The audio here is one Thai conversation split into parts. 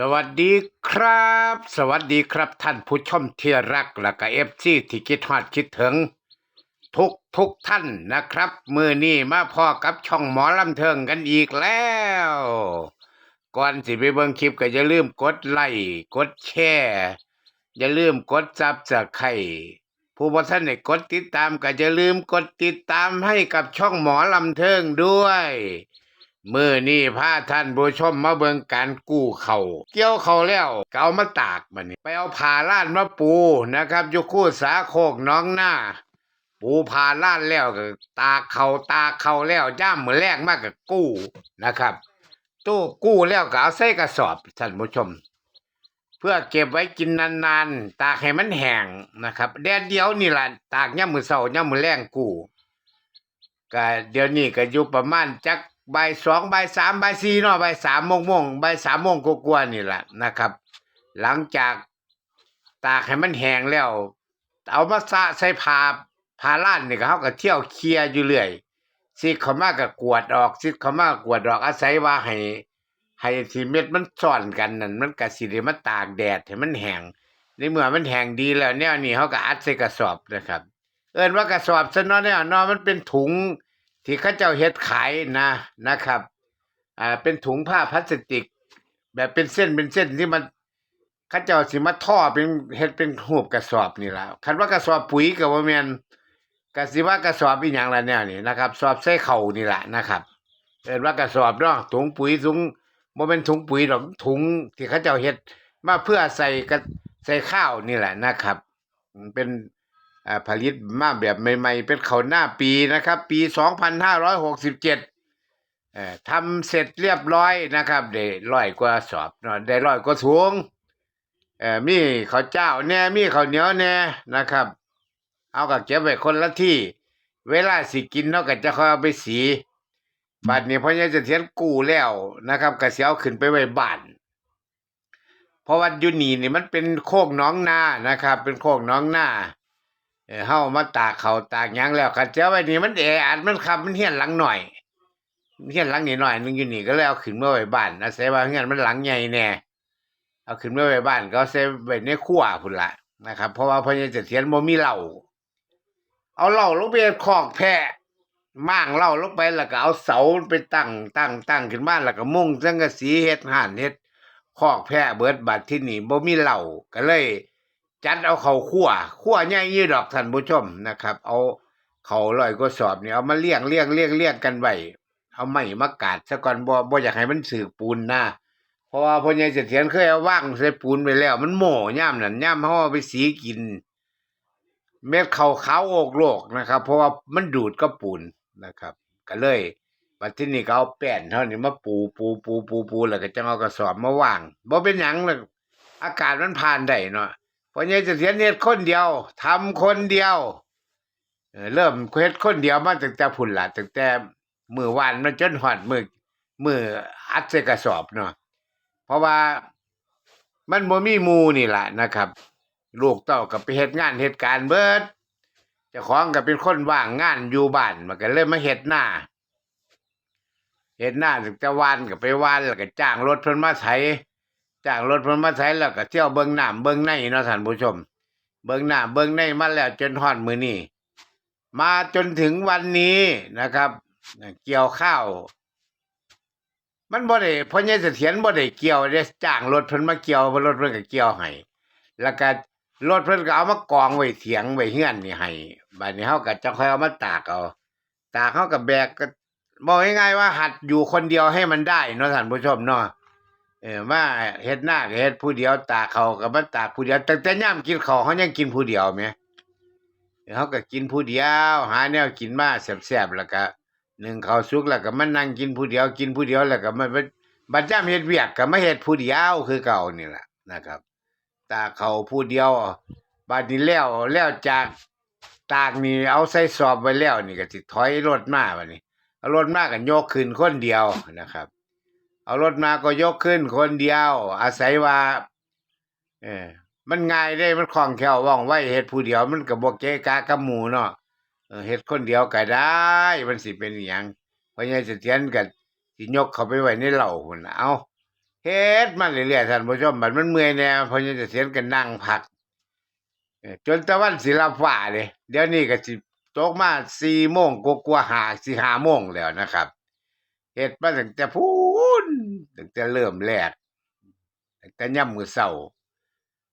สวัสดีครับ สวัสดีครับท่านผู้ชมที่รักและก็เอฟซีที่คิดฮอดคิดถึง ทุกทุกท่านนะครับ มือนี้มาพอกับช่องหมอลำเทิงกันอีกแล้ว ก่อนสิไปเบิ่งคลิปก็อย่าลืมกดไลค์กดแชร์อย่าลืมกดซับสไครผู้บท่านได้กดติดตามก็อย่าลืมกดติดตามให้กับช่องหมอลำเทิงด้วย มือนี่พาท่านผู้ชมมาเบิ่งการกู้เขาเกี่ยวเขาแล้วก็เอามาตากมันนี่ไปเอาผ่าล้านมาปูนะครับอยู่คู่สาโคกน้องหน้า ปูผ่าล้านแล้วก็ตากเขาตากเขาแล้วย่ามมือแรกมากก็กู้นะครับ ตู้กู้แล้วก็เอาใส่กระสอบท่านผู้ชม เพื่อเก็บไว้กินนานๆ ตากให้มันแห้งนะครับแดดเดียวนี่แหละตากย่ามมือเสาย่ามมือแรงกู้ก็เดี๋ยวนี้ก็อยู่ประมาณจัก บ่ายสองบ่ายสามบ่ายสี่เนาะบ่ายสามโมงโมงบ่ายสามโมงกว่าๆนี่แหละนะครับ หลังจากตากให้มันแห้งแล้ว เอามาสะใส่ผ้าผ้าล้านนี่ก็เขาก็เที่ยวเคลียร์อยู่เรื่อยสิเขามาก็กวดออกสิเขามากกวดออกอาศัยว่าให้ให้ทีเม็ดมันซ่อนกันนั่นมันก็สิได้มาตากแดดให้มันแห้งในเมื่อมันแห้งดีแล้วแนวนี้เขาก็อัดใส่กระสอบนะครับ เอิ้นว่ากระสอบซะเนาะเนี่ยเนาะมันเป็นถุง ที่เขาเจ้าเฮ็ดขายนะนะครับอ่าเป็นถุงผ้าพลาสติก แบบเป็นเส้นเป็นเส้นที่มันเขาเจ้าสิมาท่อเป็นเฮ็ดเป็นรูปกระสอบนี่ละคันว่ากระสอบปุ๋ยก็บ่แมนก็สิว่ากระสอบอีหยังละแนวนี้นะครับสอบใส่เข่านี่แหละนะครับเอิ้นว่ากระสอบเนาะถุงปุ๋ยถุงบ่เป็นถุงปุ๋ยหรอกถุงที่เขาเจ้าเฮ็ดมาเพื่อใส่กระใส่ข้าวนี่แหละนะครับ เป็น ผลิตมาแบบใหม่ ๆ เป็นเขาหน้าปีนะครับ ปี 2567เอ่อทำเสร็จเรียบร้อยนะครับ ได้ร้อยกว่าสอบเนาะได้ร้อยกว่าถุงเอ่อมีข้าวเจ้าแน่มีข้าวเหนียวแน่นะครับ เอาก็เก็บไว้คนละที่ เวลาสิกินเนาะก็จะคอยเอาไปสีบัดนี้พ่อใหญ่จะเทียนกู้แล้วนะครับก็สิเอาขึ้นไปไว้บ้านเพราะว่าอยู่นี่นี่มันเป็นโคกน้องนานะครับ เป็นโคกน้องนา เออเฮามาตากเขาตากหยังแล้วคันเจ้าไว้นี่มันแออัดมันคับมันเฮียนหลังหน่อยมันเฮียนหลังนี่หน่อยนึงอยู่นี่ก็เลยเอาขึ้นมาไว้บ้านอาศัยว่าเฮียนมันหลังใหญ่แน่เอาขึ้นมาไว้บ้านก็เอาใส่ไว้ในครัวพุ่นละนะครับ เพราะว่าพ่อใหญ่เสถียรบ่มีเหล้าเอาเหล้าลงไปคอกแพะม่างเหล้าลงไปแล้วก็เอาเสาไปตั้งตั้งตั้งขึ้นมาแล้วก็มุ่งสังกะสีเฮ็ดห่านเฮ็ดคอกแพะเบิดบัดที่นี่บ่มีเหล้าก็เลย จัดเอาเขาขั่วขั่วใหญ่ยี่ดอกท่านผู้ชมนะครับ เอาเขาลอยก็สอบเนี่ยเอามาเลี้ยงเลี้ยงเลี้ยงเลี้ยงกันไว้เอาไม้มากาดซะก่อนบ่บ่อยากให้มันสึกปูนนะเพราะว่าพ่อใหญ่เสถียรเคยเอาว่างใส่ปูนไปแล้ว มันโหม่ย่ามนั่นย่ามเฮาเอาไปสีกิน เม็ดเขาขาวโอกโลกนะครับ เพราะว่ามันดูดกับปูนนะครับ ก็เลยบัดที่นี่ก็เอาแป้นเท่านี้มาปูปูปูปูปูแล้วก็จังเอากระสอบมาวางบ่เป็นหยังหรอกอากาศมันผ่านได้เนาะ พราะยังจะเสียเน็ตคนเดียวทำคนเดียวเริ่มเฮ็ดคนเดียวมาตั้งแต่พุ่นละตั้งแต่มือวานมันจนหอดมือมืออัดใส่กระสอบเนาะเพราะว่ามันบ่มีมูนี่ล่ะนะครับ ลูกเต้าก็ไปเฮ็ดงานเฮ็ดการเบิดเจ้าของก็เป็นคนว่างงานอยู่บ้านมันก็เลยมาเฮ็ดหน้าเฮ็ดหน้าถึงจะวานก็ไปวานแล้วก็จ้างรถเพิ่นมาไถ จ้างรถพนมาใช้แล้วก็เที่ยวเบิ่งน้ำเบิงในเนาะท่านผู้ชม เบิ่งน้ำเบิงในมาแล้วจนฮอดมือนี้มาจนถึงวันนี้นะครับ เกี่ยวข้าว มันบ่ได้พ่อใหญ่เสถียรบ่ได้เกี่ยวได้จ้างรถเพิ่นมาเกี่ยวรถเพิ่นก็เกี่ยวให้แล้วก็รถเพิ่นก็เอามากองไว้เถียงไว้เฮือนนี่ให้บัดนี้เฮาก็จะค่อยเอามาตากเอาตากเฮาก็แบกก็บอกง่ายๆว่าหัดอยู่คนเดียวให้มันได้เนาะท่านผู้ชมเนาะ เออมาเฮ็ดหน้าก็เฮ็ดผู้เดียวตากเขาวก็มาตากผู้เดียวแต่แต่ย่ามกินข้าวเขายังกินผู้เดียวแหมเขาก็กินผู้เดียว หาแนวกินมาแซ่บๆแล้วก็นึ่งข้าวสุกแล้วก็มานั่งกินผู้เดียวกินผู้เดียวแล้วก็มาบัดบัดย่ามเฮ็ดเวียกก็มาเฮ็ดผู้เดียวคือเก่านี่แหละนะครับ ตากเขาวผู้เดียวบัดนี้แล้วแล้วจากตากนี่เอาใส่สอบไว้แล้วนี่ก็สิถอยรถมาบัดนี้เอารถมาก็ยกขึ้นคนเดียวนะครับ เอารถมาก็ยกขึ้นคนเดียว อาศัยว่า เออมันง่ายได้มันคล่องแคล่วว่องไวเฮ็ดผู้เดียวมันก็บ่เกะกะกับหมู่เนาะเฮ็ดคนเดียวก็ได้ มันสิเป็นอิหยังเพราะงั้นเสถียรก็สิยกเข้าไปไว้ในเหล้าพุ่นเอาเฮ็ดมาเรื่อยๆท่านผู้ชมบัดมันเมื่อยแน่เพอจะเสียนกันนั่งพักเออจนตะวันสิลับฟ้าเลยเดี๋ยวนี้ก็สิตกมา4โมงกว่าๆหาสิ5โมงแล้วนะครับเฮ็ดมาตั้งแต่พู นตั้งแต่เริ่มแรกตั้งแต่ย่ำมื้อเช้า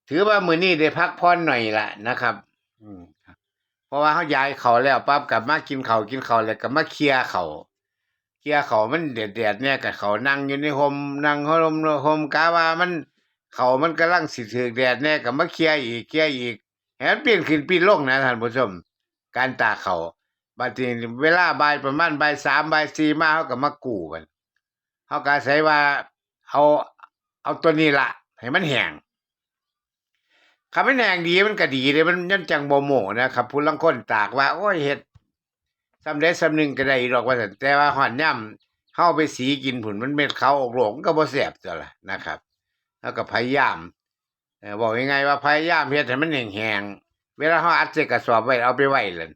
ถือว่ามื้อนี้ได้พักผ่อนหน่อยละนะครับอืมครับเพราะว่าเขาย้ายเขาแล้วปั๊บกลับมากินเขาวกินเขาวแล้วก็มาเคลียร์เขาเคลียร์เขามันเดือดเดือดๆเนี่ยกับเขานั่งอยู่ในโฮมนั่งโฮมโฮมกาว่ามัน เขามันกำลังสิถือแดดเนี่ยก็มาเคลียร์อีกเคลียร์อีกแหนเปลี่ยนขึ้นปีนลงนะท่านผู้ชม การตากเขาบัดนี้เวลาบ่ายประมาณบ่ายสามบ่ายสี่มาเขาก็มากู้กัน เขาก็อาศัยว่าเอาเอาตัวนี้ละให้มันแห้งคำมันแหงดีมันก็ดีเลยมันยันจังบ่โมนะครับผู้ลังคนตากว่า โอ้ยเฮ็ดสำเร็จสำนึงก็ได้ดอกว่าแต่ว่าหอนย่ำเข้าไปสีกินผุนมันเม็ดเขาออกหลงก็บ่แซ่บจ้ะล่ะนะครับ แล้วก็พยายามบอกยังไงว่าพยายามเฮ็ดให้มันแห้งๆเวลาเฮาอัดใส่กระสอบไว้เอาไปไว้เลย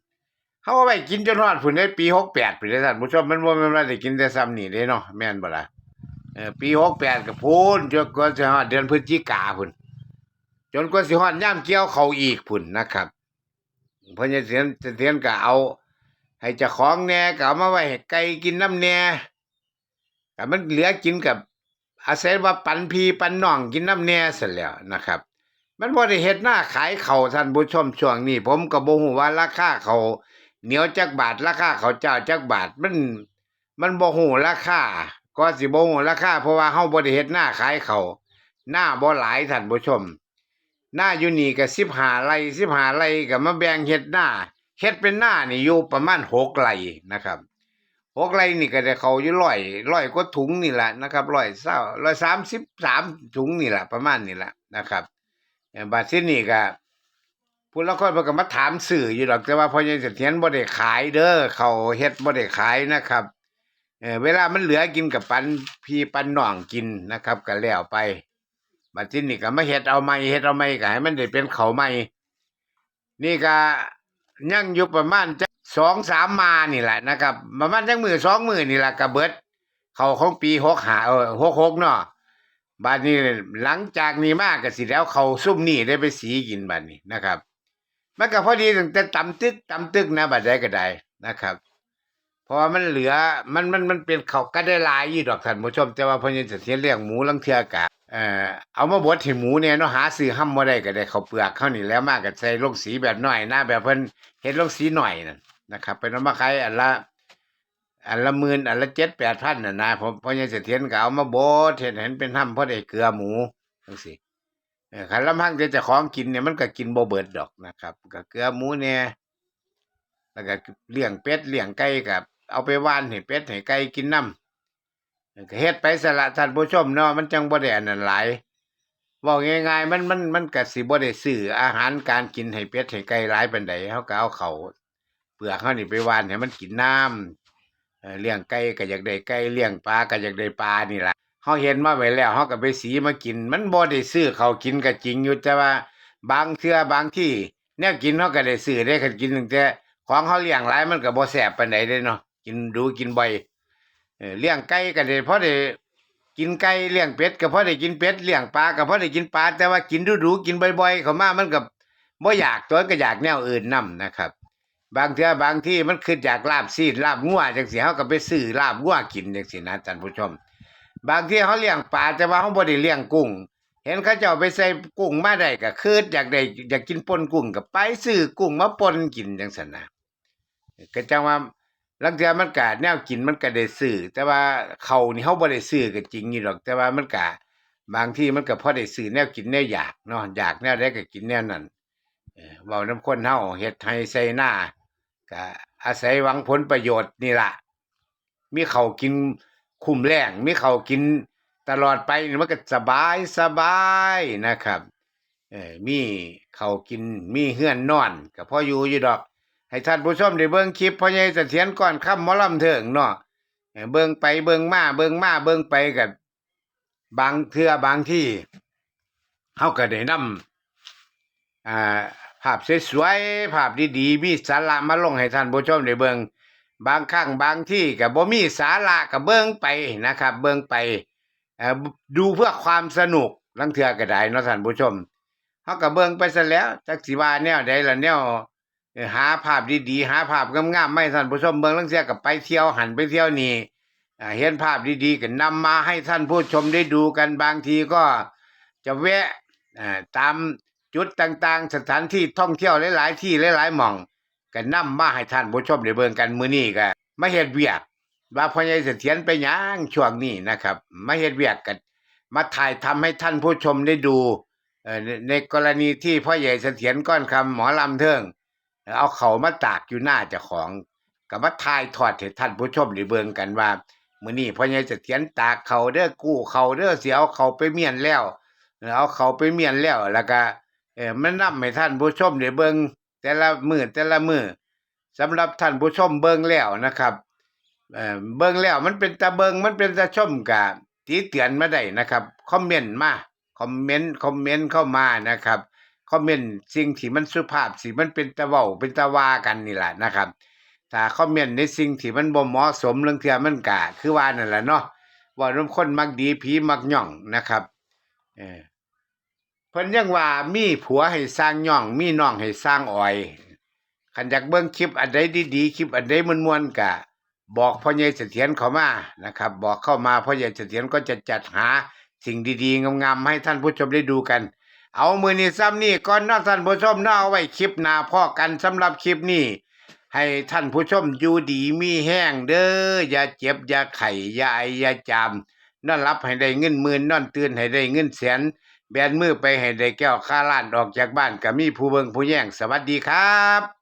เฮาเอาไว้กินจนฮอดผุนได้ปี68พุ่นเด้ท่านผู้ชมมันบ่แม่นว่าได้กินแต่ซ้ำนี่เด้เนาะแม่นบ่ล่ะเออปี68ก็พูนจนกว่าจะฮอดเดือนพฤศจิกาพุ่นจนกว่าสิฮอดย่ามเกี่ยวเขาอีกพุ่นนะครับเพิ่นจะเสียนจะเสียนก็เอา ให้เจ้าของแหน่ก็เอามาไว้ให้ไก่กินน้ำแหน่แต่มันเหลือกินกับอาศัยว่าปันพีปันน้องกินน้ำแหน่ซะแล้วนะครับมันบ่ได้เฮ็ดหน้าขายเขาท่านผู้ชมช่วงนี้ ผมก็บ่ฮู้ว่าราคาเขา เหนียวจักบาทราคาเขาเจ้าจักบาทมัน มันบ่ฮู้ราคาก็สิบ่ฮู้ราคาเพราะว่าเฮาบ่ได้เฮ็ดหน้าขายเขาหน้าบ่หลายท่านผู้ชม หน้าอยู่นี่ก็สิบหาไร่สิบหาไร่ก็มาแบ่งเฮ็ดหน้าเฮ็ดเป็นหน้านี่อยู่ประมาณหกไร่นะครับหกไร่นี่ก็ได้เขาอยู่ร้อยร้อยกว่าถุงนี่แหละนะครับร้อยเศร้าร้อยสามสิบสามถุงนี่แหละประมาณนี่แหละนะครับบาดที่นี่ก็ ผู้ละคนเพิ่นก็มาถามสื่ออยู่ดอกแต่ว่าพอยังเสถียรบ่ได้ขายเด้อเขาเฮ็ดบ่ได้ขายนะครับเออเวลามันเหลือกินกับปันพี่ปันน้องกินนะครับก็แล้วไปบัดทีนี้ก็มาเฮ็ดเอาใหม่เฮ็ดเอาใหม่ก็ให้มันได้เป็นเขาใหม่ นี่ก็ยังอยู่ประมาณจักสองสามมานี่แหละนะครับประมาณจักมือสองมือนี่แหละก็เบิด เขาของปีหกหาเออหกหกเนาะบัดนี้หลังจากนี้มาก็สิแล้วเขาซุ่มนี่ได้ไปสีกินบัดนี้นะครับ มันก็พอดีตั้งแต่ตำตึกตำตึกนะบัดใดก็ได้นะครับเพราะว่ามันเหลือมันมันมันเป็นเขาก็ได้ลายยู่ดอกท่านผู้ชม แต่ว่าพอยังจะเสียเลี้ยงหมูลังเทือกะเอ่อเอามาบดให้หมูเนี่ยเนาะหาซื้อห้ำบ่ได้ก็ได้เขาเปลือกเข้านี่แล้วมากก็ใส่ลงสีแบบหน้อยหน้าแบบเพิ่นเฮ็ดลงสีหน่อยนั่นนะครับเป็นมาขายอันละอันละหมื่นอันละเจ็ดแปดพันน่ะนะผมพอยังเสถียรก็เอามาบดเฮ็ดเห็นเป็นห้ำพอได้เกลือหมูจังซี่ เออคันลำพังแต่เจ้าของกินเนี่ยมันก็กินบ่เบิดดอกนะครับก็เกลือหมูเนี่ยแล้วก็เลี้ยงเป็ดเลี้ยงไก่กับเอาไปว่านให้เป็ดให้ไก่กินน้ำก็เฮ็ดไปสละท่านผู้ชมเนาะมันจังบ่ได้อันนั้นหลายเว้าง่ายๆมันมันมันก็สิบ่ได้ซื้ออาหารการกินให้เป็ดให้ไก่หลายปานใดเฮาก็เอาเขาเปลือกเฮานี่ไปว่านให้มันกินน้ำเอ่อเลี้ยงไก่ก็อยากได้ไก่เลี้ยงปลาก็อยากได้ปลานี่ล่ะ เฮาเห็นมาไว้แล้วเฮาก็ไปสีมากิน มันบ่ได้ซื้อเขากินก็จริงอยู่แต่ว่า บางเทื่อบางที่แนวกินเฮาก็ได้ซื้อได้คันกินตั้งแต่ของเฮาเลี้ยงหลายมันก็บ่แซ่บปานใดเด้เนาะกินดูกินบ่อยเลี้ยงไก่ก็ได้พอได้กินไก่เลี้ยงเป็ดก็เพอได้กินเป็ดเลี้ยงปลาก็เพอได้กินปลาแต่ว่ากินดูๆกินบ่อยๆเขามามันก็บ่อยากตัวก็อยากแนวอื่นนํนะครับ บางเทื่อบางที่มันคืออยากลาบซีดลาบงัวจังซี่เฮาก็ไปซื้อลาบงัวกินจังซี่นะท่านผู้ชม บางที่เขาเลี้ยงปลาแต่ว่าเขาบ่ได้เลี้ยงกุ้ง เห็นเขาเจ้าไปใส่กุ้งมาได้ก็คืออยากได้อยากกินปนกุ้งก็ไปซื้อกุ้งมาปนกินจังซั่นนะก็จังว่าลังเทือมันก็แนวกินมันก็ได้ซื้อแต่ว่าเขานี่เฮาบ่ได้ซื้อก็จริงอยู่ดอก แต่ว่ามันก็บางที่มันก็พอได้ซื้อแนวกินแนวอยากเนาะอยากแนวใดก็กินแนวนั้นเว้านํคนเฮาเฮ็ดให้ใส่หน้าก็อาศัยหวังผลประโยชน์นี่ล่ะมีเขากิน คุ้มแรงมีเขากินตลอดไปมันก็สบายสบายนะครับเออมีเขากินมีเฮือนนอนก็พออยู่อยู่ดอก ให้ท่านผู้ชมได้เบิ่งคลิปพ่อใหญ่เสถียรก่อนค่ำมอลำเถิงเนาะเบิ่งไปเบิ่งมาเบิ่งมาเบิ่งไปกับบางเทือบางที่เฮาก็ได้นำอ่าภาพสวยๆภาพดีๆมีสาระมาลงให้ท่านผู้ชมได้เบิ่ง บางครั้งบางที่ก็บ่มีสาระก็เบิ่งไปนะครับ เบิ่งไปดูเพื่อความสนุกลังเทือก็ได้นะท่านผู้ชมเฮาก็เบิ่งไปซะแล้วจักสิว่าแนวใดล่ะแนวหาภาพดีๆหาภาพงามๆไมาให้ท่านผู้ชมเบิ่งลังเทื่อก็ไปเที่ยวหันไปเที่ยวนี่เห็นภาพดีๆก็นำมาให้ท่านผู้ชมได้ดูกันบางทีก็จะแวะตามจุดต่างๆ สถานที่ท่องเที่ยวหลายๆที่หลายๆหม่อง ก็นำมาให้ท่านผู้ชมได้เบิ่งกันมื้อนี้ก็มาเฮ็ดเวียก ว่าพ่อใหญ่เสถียรไปหยังช่วงนี้นะครับ มาเฮ็ดเวียกกันมาถ่ายทำให้ท่านผู้ชมได้ดูเอ่อในในกรณีที่พ่อใหญ่เสถียรก้อนคำหมอลำเทิงเอาเขามาตากอยู่หน้าเจ้าของก็มาถ่ายทอดให้ท่านผู้ชมได้เบิ่งกันว่ามื้อนี้พ่อใหญ่เสถียรตากเขาเด้อกู้เขาเด้อเสิเอาเขาไปเมียนแล้วเอาเขาไปเมียนแล้วแล้วก็เออมันนำให้ท่านผู้ชมได้เบิ่ง แต่ละมื้อแต่ละมื้อสำหรับท่านผู้ชมเบิ่งแล้วนะครับเบิ่งแล้วมันเป็นตาเบิงมันเป็นตาชมกะตีเตือนมาได้นะครับคอมเมนต์มาคอมเมนต์คอมเมนต์เข้ามานะครับคอมเมนต์สิ่งที่มันสุภาพสิมันเป็นตาเว้าเป็นตาว่ากันนี่แหละนะครับถ้าคอมเมนต์ในสิ่งที่มันบ่เหมาะสมเรื่องเทื่อมันกะคือว่านั่นแหละเนาะว่าน้ำคนมักดีผีมักย่องนะครับเออ เพิ่นยังว่ามีผัวให้สร้างย่อง มีน้องให้สร้างอ้อยคันอยากเบิ่งคลิปอันใดดีๆคลิปอันใดมวนๆกะ บอกพ่อใหญ่เสถียรเข้ามานะครับ บอกเข้ามาพ่อใหญ่เสถียรก็จะจัดหาสิ่งดีๆงามๆให้ท่านผู้ชมได้ดูกัน เอามือนี้ซ้ำนี่ก่อนนาะท่านผู้ชมนาเอาไว้คลิปหน้าพ่อกันสำหรับคลิปนี้ ให้ท่านผู้ชมอยู่ดีมีแห้งเด้ออย่าเจ็บอย่าไข้อย่าไออย่าจามนอนรับให้ได้เงินหมื่นนอนตื่นให้ได้เงินแสน แบนมือไปให้ได้แก้วค่าล้านออกจากบ้านก็มีผู้เบิงผู้แย่งสวัสดีครับ